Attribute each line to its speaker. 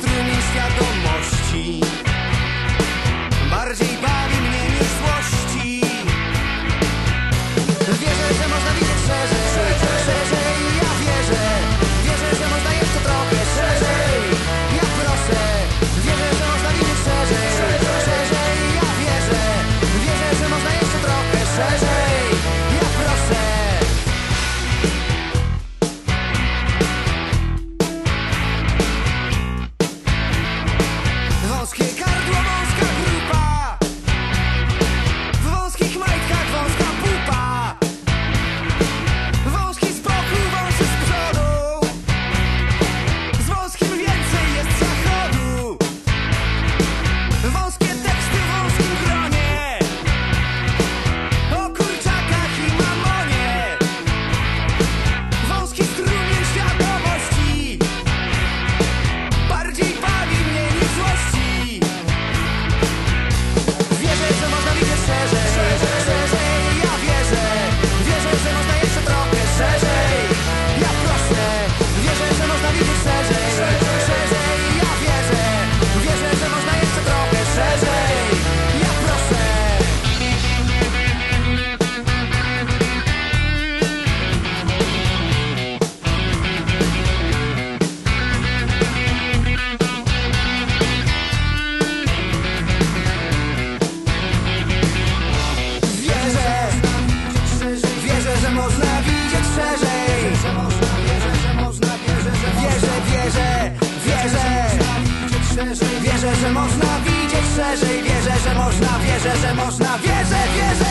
Speaker 1: strumień świadomości. Wierzę, że można widzieć szerzej Wierzę, że można, wierzę, że można. Wierzę, wierzę